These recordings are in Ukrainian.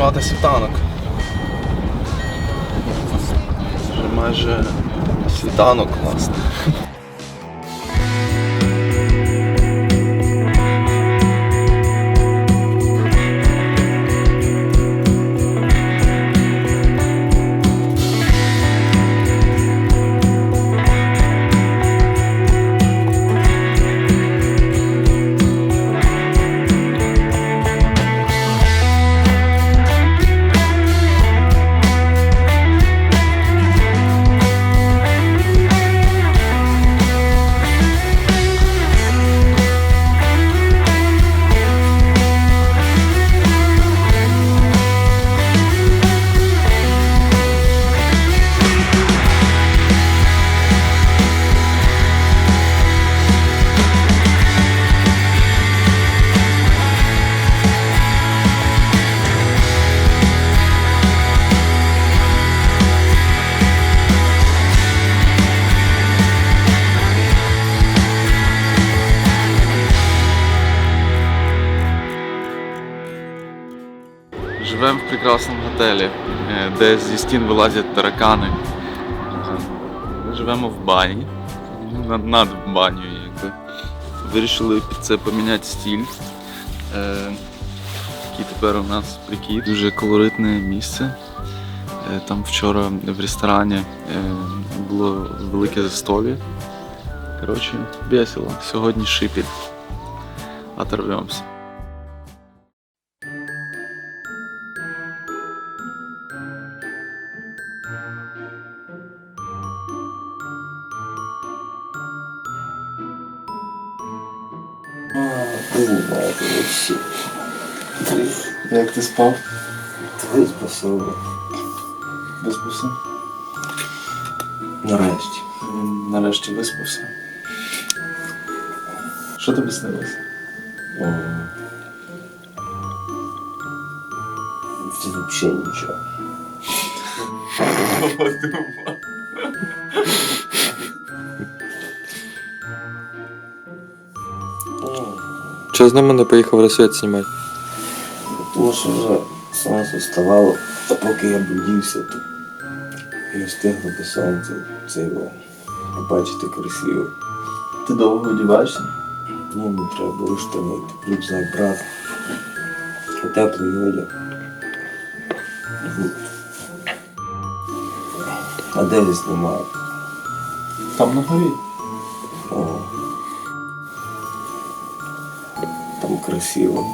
Знімати світанок. Майже світанок, власне. Де зі стін вилазять таракани. Е, Ми живемо в бані. Над, над якби. Вирішили під це поміняти стіль. Е, який тепер у нас прикид. Дуже колоритне місце. Е, Там вчора в ресторані е, було велике застолі. Коротше, весело. Сьогодні шипіль. Оторвемося. Знаю, вообще. Як ти спав? Твої способи. Виспався? Нарешті. Він нарешті виспався. Що тобі снилося? Це взагалі нічого. М. Чого з нами не поїхав розсвіт знімати? Тому що вже сонце вставало, а поки я будівся, то не встигло до сонця це його побачити красиво. Ти довго одіваєшся? Ні, мені треба було штани, рюкзак брати. Теплий одяг. А де я знімаю? Там на горі. О. красиво.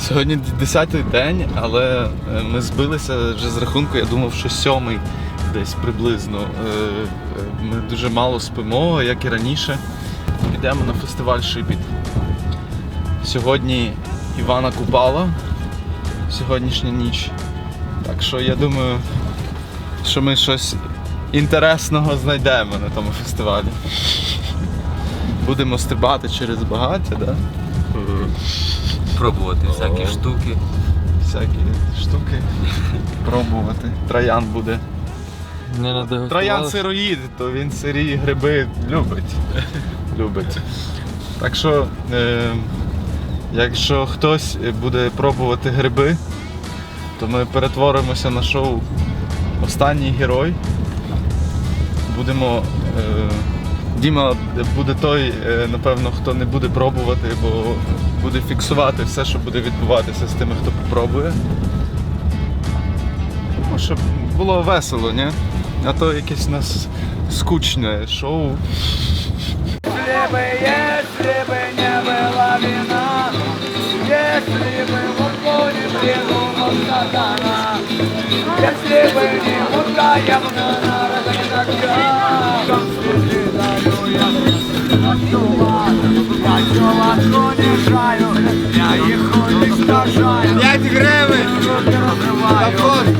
Сьогодні 10-й день, але е, ми збилися вже з рахунку, я думав, що сьомий десь приблизно. Е, е, Ми дуже мало спимо, як і раніше. Йдемо на фестиваль Шипіт. Сьогодні Івана Купала, сьогоднішня ніч. Так що я думаю, що ми щось інтересного знайдемо на тому фестивалі. Будемо стрибати через багаття, да? пробувати всякі О. штуки. всякі штуки пробувати. Троян буде. Не Троян сироїд, то він сирі гриби любить. любить. Так що, е, якщо хтось буде пробувати гриби, то ми перетворимося на шоу Останній герой. Будемо. Е, Діма буде той, е, напевно, хто не буде пробувати, бо буде фіксувати все, що буде відбуватися з тими, хто попробує. Ну, щоб було весело, ні? А то якесь у нас скучне шоу. Если бы, если бы не было вина, если бы в уклоне придумал сатана, если бы не гривен! Разрываю.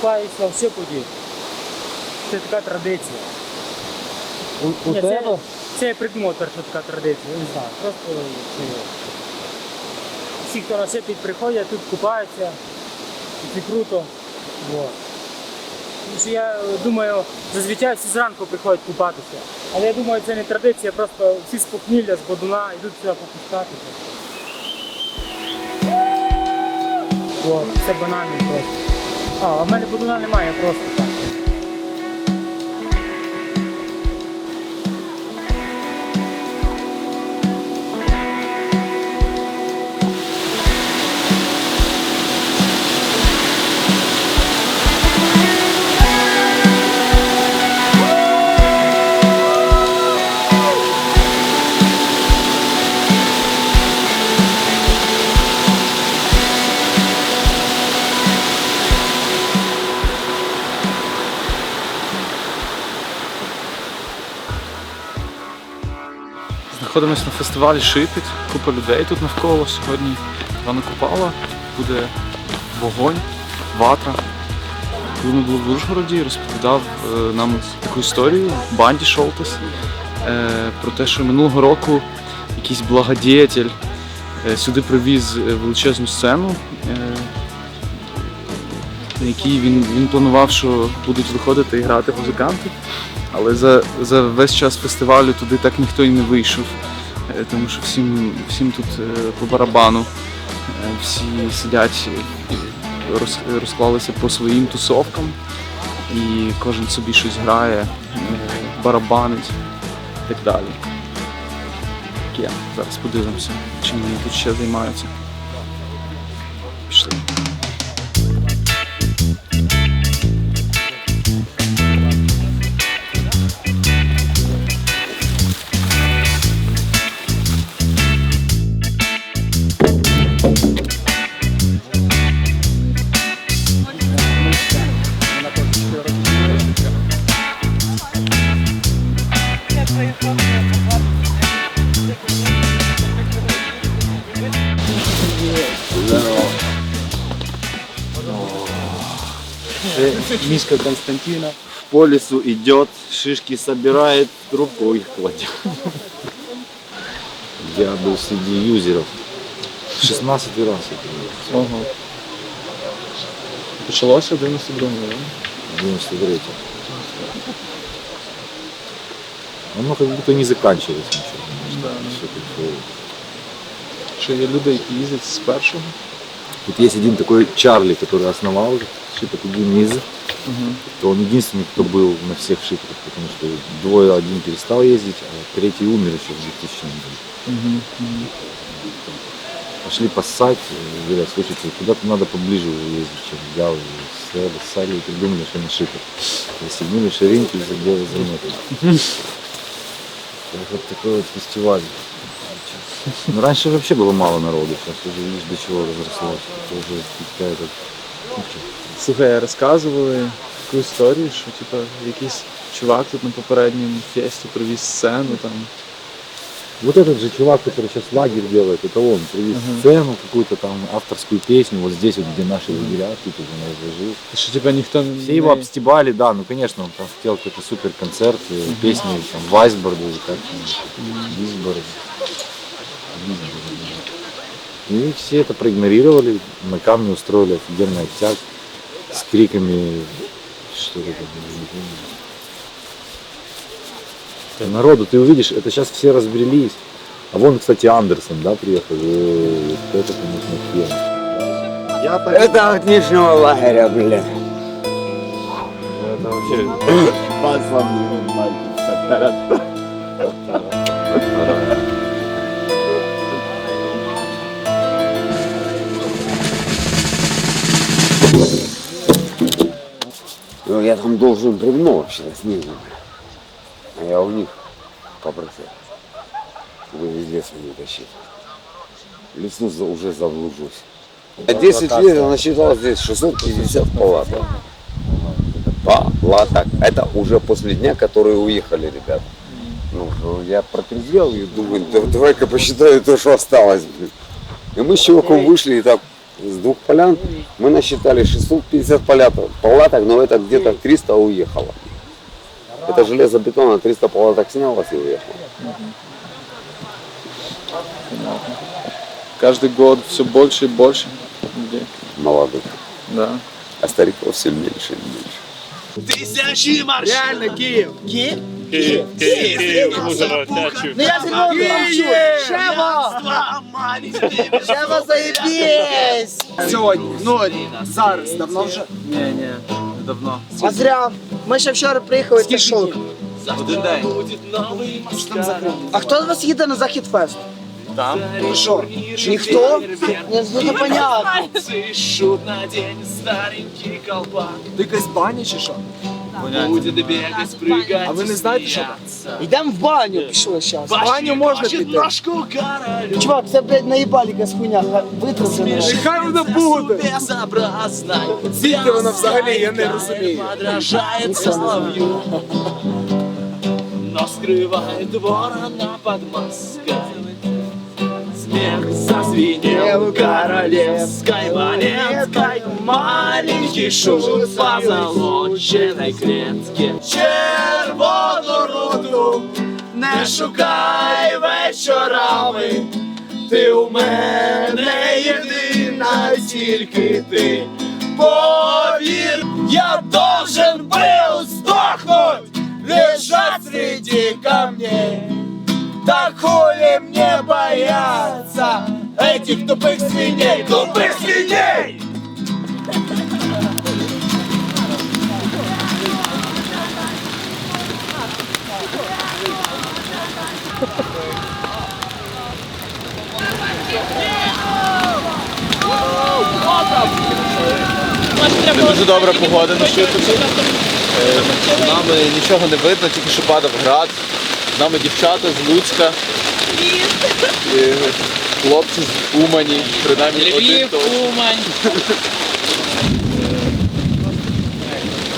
Я йду скупаюся. Це така традиція. У, у Ні, тебе? це, це я що така традиція, я не знаю. Просто це, всі, хто на Сипід приходять, тут купаються. І це круто. Вот. Тому що я е, думаю, зазвичай всі зранку приходять купатися. Але я думаю, це не традиція, просто всі з похмілля, з бодуна йдуть сюди попускатися. О, це банально просто. А, в мене будуна немає просто Знаходимося на фестивалі Шипіт, купа людей тут навколо. Сьогодні Івана Купала, буде вогонь, ватра. Коли ми були в Ужгороді, розповідав е, нам таку історію банді Шолтес про те, що минулого року якийсь благодіятель е, сюди привіз е, величезну сцену, на якій він, він планував, що будуть виходити і грати музиканти. Але за, за весь час фестивалю туди так ніхто і не вийшов, тому що всім, всім тут е, по барабану, Е, всі сидять розклалися по своїм тусовкам, і кожен собі щось грає, е, барабанить і так далі. Таке. Зараз подивимося, чим вони тут ще займаються. Мішка Константина. по лесу идет, шишки собирает, трубку их кладет. Я был среди юзеров. 16 раз это было, Ого. Почалося 92-го, в 93 Оно как будто не заканчивалось ничего. Всё такое. Що є люди, які їздять з першого. Тут есть один такой Чарли, который основал шипок То он единственный, кто был на всех шипках, потому что двое, один перестал ездить, а третий умер еще в 2000 году. Пошли поссать, говорят, слушайте, куда-то надо поближе уже ездить, чем взял, и ссали и придумали, что на шипах. Расстегнули ширинки и забили заметили. Вот такой вот фестиваль. Ну, раньше вообще было мало народу, сейчас уже видишь, до чего разрослось. Это уже какая-то... что, Слухай, розказували таку історію, що типу, якийсь чувак тут на попередньому фесті привіз сцену там. Вот этот же чувак, который сейчас лагерь делает, это он привез сцену, какую-то там авторскую песню, вот здесь вот, где наши лагеря, тут уже он разложил. Що типу ніхто не. Все его обстебали, да, ну конечно, он там хотел какой-то супер концерт, э, песни там Вайсборд или как там, Висборд. И все это проигнорировали, на камне устроили офигенный оттяг С криками, что это было, не помню. Народу, ты увидишь, это сейчас все разбрелись. А вон, кстати, Андерсон, да, приехал. Вот это, конечно. Я так Это от нижнего лагеря, блядь. это вообще Ну, я там должен бревно вообще снизу. А я у них попросил. Вы лес мне тащить. В лесу за- уже заблужусь. А 10 лет я насчитал здесь 650 палаток. Палаток. Это уже после дня, которые уехали, ребята. Ну, я протрезвел и думаю, да, давай-ка посчитаю то, что осталось. Блин. И мы с чуваком вышли и так с двух полян мы насчитали 650 палаток, палаток но это где-то 300 уехало. Это железобетона, 300 палаток снялось и уехало. Каждый год все больше и больше людей. Молодых. Да. А стариков все меньше и меньше. Тисячі маршрутів. Реально Київ. Київ? Ну я зимою Шева! Шева заєбісь! Сьогодні, ну зараз, давно вже. Ні, ні, давно. А зря. Ми ще вчора приїхали та шок. Один день. А хто з вас їде на Захід Фест? Там. Ну що? Ніхто? Ні, ну понятно. Ти якась баня чи що? Будет бегать, прыгать А ви не знаєте, що там? Йдемо в баню, пішли зараз. баню можна піти. королю. Чувак, це, блядь, наїбалі якась хуйня. Витратили. Нехай воно буде. Безобразно. Звідки воно взагалі, я не розумію. Подражает соловью. Но скрывает ворона под маской. Смех зазвенел королевской монеткой Маленький шут в позолоченной клетке. Червону руду не шукай вечорами Ти у мене єдина, тільки ти Повір, я должен был сдохнуть Лежать среди камней. Так хули мне бояться этих тупых свиней, тупых свиней! Не дуже добра погода на Шипиці. Е, З нами нічого не видно, тільки що падав град. З нами дівчата з Луцька. Хлопці з Умані, принаймні один точно.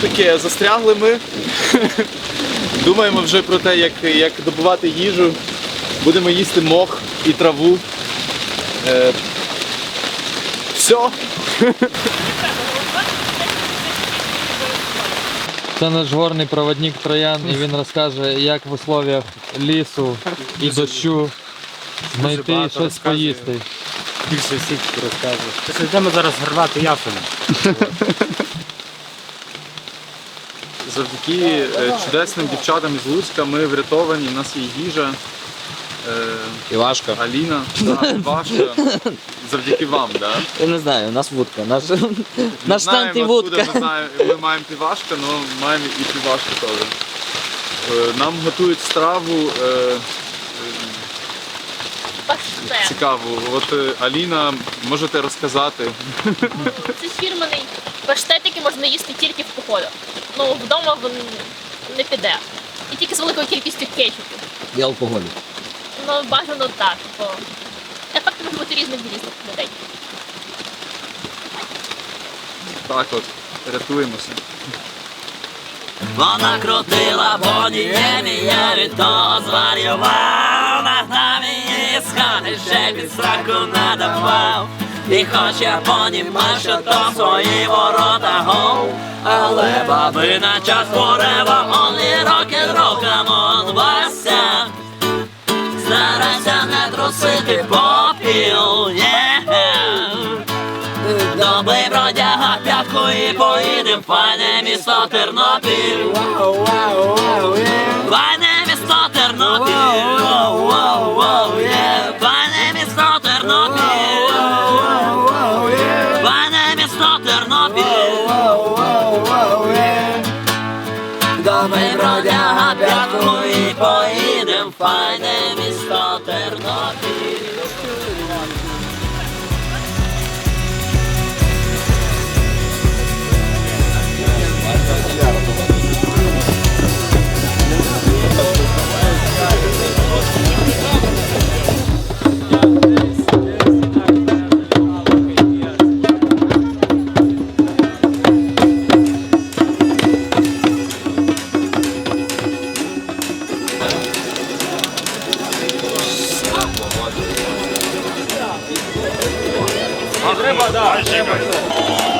Таке, застрягли ми. Думаємо вже про те, як, як добувати їжу. Будемо їсти мох і траву. Е, все. Це наш горний проводник Троян, і він розкаже, як в условиях лісу і дощу знайти багато щось розказує. поїсти. Більше всіх розказує. Йдемо зараз грати ясені. Завдяки е, чудесним дівчатам із Луцька ми врятовані, у нас є їжа. Е, Івашка. Аліна, да, Івашка. Завдяки вам, да? Я не знаю, у нас вудка. Наш, наш Знаємо, стенд і вудка. Ми, знаємо, ми маємо півашка, але маємо і півашку теж. Е, Нам готують страву. Цікаву. От е, Аліна, можете розказати. Це фірменний паштет, який можна їсти тільки в походах. Ну, вдома він не піде. І тільки з великою кількістю кетчупу. І алкоголю. Ну, бажано так, бо ефект може бути різних для різних людей. Так от, рятуємося. Вона крутила поніємі, я від того зварював Над нами її ще під страху надавав. І хоч я понімав, що то свої ворота гол Але бабина час forever, only rock and roll, come on, Вася. Старайся не трусити попіл, yeah Добрий бродяга п'ятку і поїдем файне місто Тернопіль. Файне місто Тернопіль. Файне місто Şıkıbada. Şıkıbada.